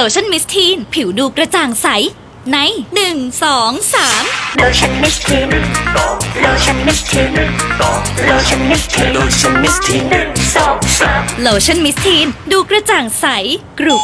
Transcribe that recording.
โลชั่นมิสทีน ผิวดูกระจ่างใส ในหนึ่งสองสามโลชั่นมิสทีนโลชั่นมิสทีนโลชั่นมิสทีนโลชั่นมิสทีนหนึ่งสองสามโลชั่นมิสทีนดูกระจ่างใสกรุบ